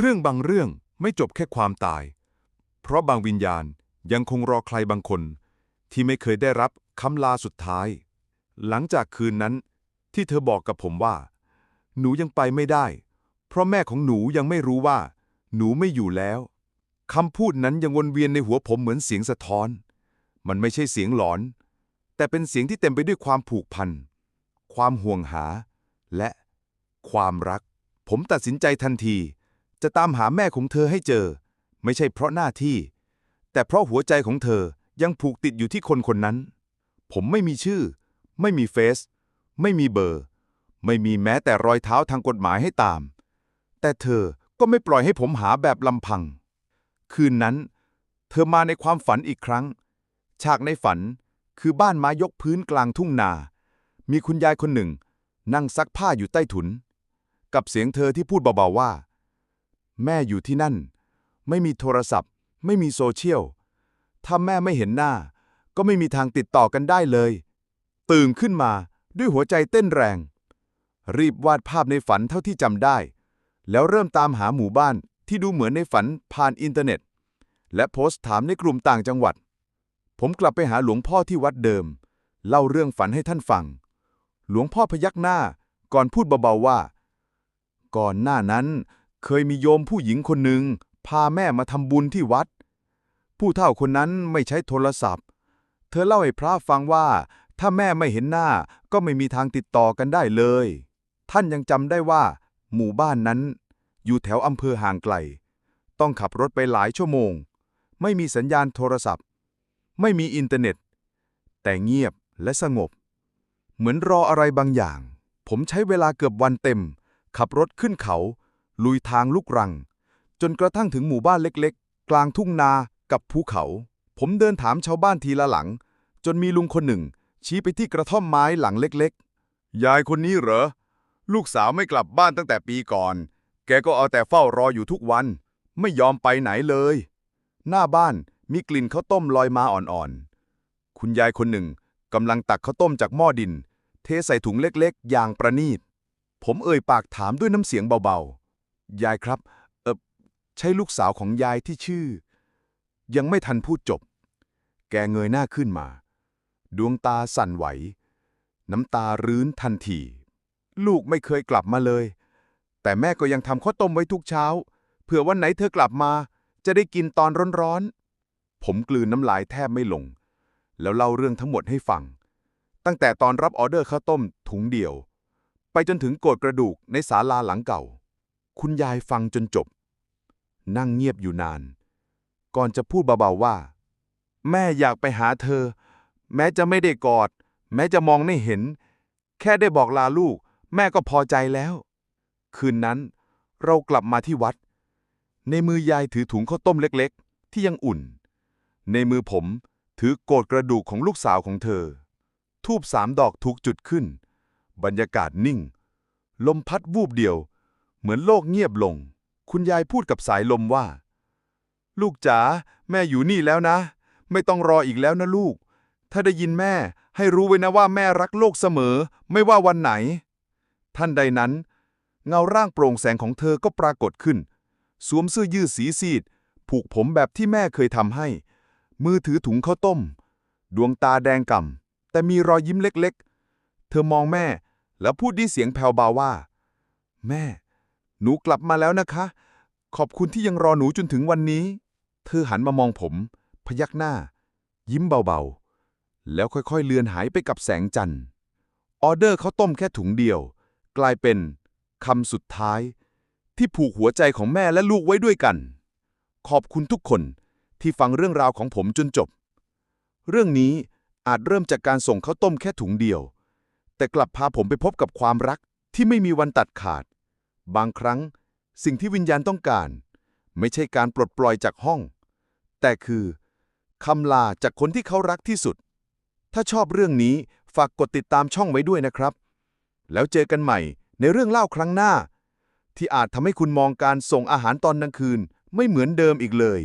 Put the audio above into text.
เรื่องบางเรื่องไม่จบแค่ความตาย เพราะบางวิญญาณยังคงรอใครบางคน ที่ไม่เคยได้รับคำลาสุดท้าย หลังจากคืนนั้น ที่เธอบอกกับผมว่า หนูยังไปไม่ได้ เพราะแม่ของหนูยังไม่รู้ว่า หนูไม่อยู่แล้วคำพูดนั้นยังวนเวียนในหัวผมเหมือนเสียงสะท้อน มันไม่ใช่เสียงหลอน แต่เป็นเสียงที่เต็มไปด้วยความผูกพัน ความห่วงหา และความรัก ผมตัดสินใจทันที จะตามหาแม่ของเธอให้เจอ ไม่ใช่เพราะหน้าที่ แต่เพราะหัวใจของเธอยังผูกติดอยู่ที่คนคนนั้น ผมไม่มีชื่อ ไม่มีเฟซไม่มีเบอร์ ไม่มีแม้แต่รอยเท้าทางกฎหมายให้ตาม แต่เธอก็ไม่ปล่อยให้ผมหาแบบลำพัง คืนนั้น เธอมาในความฝันอีกครั้ง ฉากในฝันคือบ้านไม้ยกพื้นกลางทุ่งนา มีคุณยายคนหนึ่ง นั่งซักผ้าอยู่ใต้ถุน กับเสียงเธอที่พูดเบาๆว่า แม่อยู่ที่นั่น ไม่มีโทรศัพท์ ไม่มีโซเชียล ถ้าแม่ไม่เห็นหน้า ก็ไม่มีทางติดต่อกันได้เลย ตื่นขึ้นมาด้วยหัวใจเต้นแรง รีบวาดภาพในฝันเท่าที่จำได้ แล้วเริ่มตามหาหมู่บ้านที่ดูเหมือนในฝันผ่านอินเทอร์เน็ต และโพสต์ถามในกลุ่มต่างจังหวัด ผมกลับไปหาหลวงพ่อที่วัดเดิม เล่าเรื่องฝันให้ท่านฟัง หลวงพ่อพยักหน้าก่อนพูดเบาๆว่า ก่อนหน้านั้น เคยมีโยมผู้หญิงคนหนึ่งพาแม่มาทำบุญที่วัด ผู้เฒ่าคนนั้นไม่ใช้โทรศัพท์ เธอเล่าให้พระฟังว่า ถ้าแม่ไม่เห็นหน้าก็ไม่มีทางติดต่อกันได้เลย ท่านยังจำได้ว่า หมู่บ้านนั้น อยู่แถวอำเภอห่างไกล ต้องขับรถไปหลายชั่วโมง ไม่มีสัญญาณโทรศัพท์ ไม่มีอินเทอร์เน็ต แต่เงียบและสงบ เหมือนรออะไรบางอย่าง ผมใช้เวลาเกือบวันเต็ม ขับรถขึ้นเขา ลุยทางลูกรัง จนกระทั่งถึงหมู่บ้านเล็กๆ กลางทุ่งนากับภูเขา ผมเดินถามชาวบ้านทีละหลัง จนมีลุงคนหนึ่ง ชี้ไปที่กระท่อมไม้หลังเล็กๆ ยายคนนี้เหรอ ลูกสาวไม่กลับบ้านตั้งแต่ปีก่อน แกก็เอาแต่เฝ้ารออยู่ทุกวัน ไม่ยอมไปไหนเลย หน้าบ้านมีกลิ่นข้าวต้มลอยมาอ่อนๆ คุณยายคนหนึ่งกำลังตักข้าวต้มจากหม้อดิน เทใส่ถุงเล็กๆ อย่างประณีต ผมเอ่ยปากถามด้วยน้ำเสียงเบาๆ ยายครับ เออใช่ลูกสาวของยายที่ชื่อ ยังไม่ทันพูดจบ แกเงยหน้าขึ้นมา ดวงตาสั่นไหว น้ำตารื้นทันที ลูกไม่เคยกลับมาเลย แต่แม่ก็ยังทำข้าวต้มไว้ทุกเช้า เผื่อวันไหนเธอกลับมา จะได้กินตอนร้อนๆ ผมกลืนน้ำลายแทบไม่ลง แล้วเล่าเรื่องทั้งหมดให้ฟัง ตั้งแต่ตอนรับออเดอร์ข้าวต้มถุงเดียว ไปจนถึงโกดกระดูกในศาลาหลังเก่า คุณยายฟังจนจบ นั่งเงียบอยู่นาน ก่อนจะพูดเบาๆว่า แม่อยากไปหาเธอ แม้จะไม่ได้กอด แม้จะมองไม่เห็น แค่ได้บอกลาลูก แม่ก็พอใจแล้ว คืนนั้น เรากลับมาที่วัด ในมือยายถือถุงข้าวต้มเล็กๆ ที่ยังอุ่น ในมือผมถือโกดกระดูกของลูกสาวของเธอ ทูบสามดอกถูกจุดขึ้น บรรยากาศนิ่ง ลมพัดวูบเดียว เหมือนโลกเงียบลง คุณยายพูดกับสายลมว่า ลูกจ๋าแม่อยู่นี่แล้วนะ ไม่ต้องรออีกแล้วนะลูก ถ้าได้ยินแม่ให้รู้ไว้นะว่าแม่รักโลกเสมอ ไม่ว่าวันไหน ท่านใดนั้น เงาร่างโปร่งแสงของเธอก็ปรากฏขึ้น สวมเสื้อยืดสีซีด ผูกผมแบบที่แม่เคยทำให้ มือถือถุงข้าวต้ม ดวงตาแดงก่ำแต่มีรอยยิ้มเล็กๆ เธอมองแม่แล้วพูดด้วยเสียงแผ่วเบาว่า แม่ หนูกลับมาแล้วนะคะ ขอบคุณที่ยังรอหนูจนถึงวันนี้ เธอหันมามองผม พยักหน้า ยิ้มเบาๆ แล้วค่อยๆ เลือนหายไปกับแสงจันทร์ ออเดอร์เขาต้มแค่ถุงเดียว กลายเป็นคำสุดท้าย ที่ผูกหัวใจของแม่และลูกไว้ด้วยกัน ขอบคุณทุกคนที่ฟังเรื่องราวของผมจนจบ เรื่องนี้อาจเริ่มจากการส่งข้าวต้มแค่ถุงเดียว แต่กลับพาผมไปพบกับความรักที่ไม่มีวันตัดขาด บางครั้ง สิ่งที่วิญญาณต้องการ ไม่ใช่การปลดปล่อยจากห้อง แต่คือคำลาจากคนที่เขารักที่สุด ถ้าชอบเรื่องนี้ฝากกดติดตามช่องไว้ด้วยนะครับ แล้วเจอกันใหม่ในเรื่องเล่าครั้งหน้า ที่อาจทำให้คุณมองการส่งอาหารตอนกลางคืนไม่เหมือนเดิมอีกเลย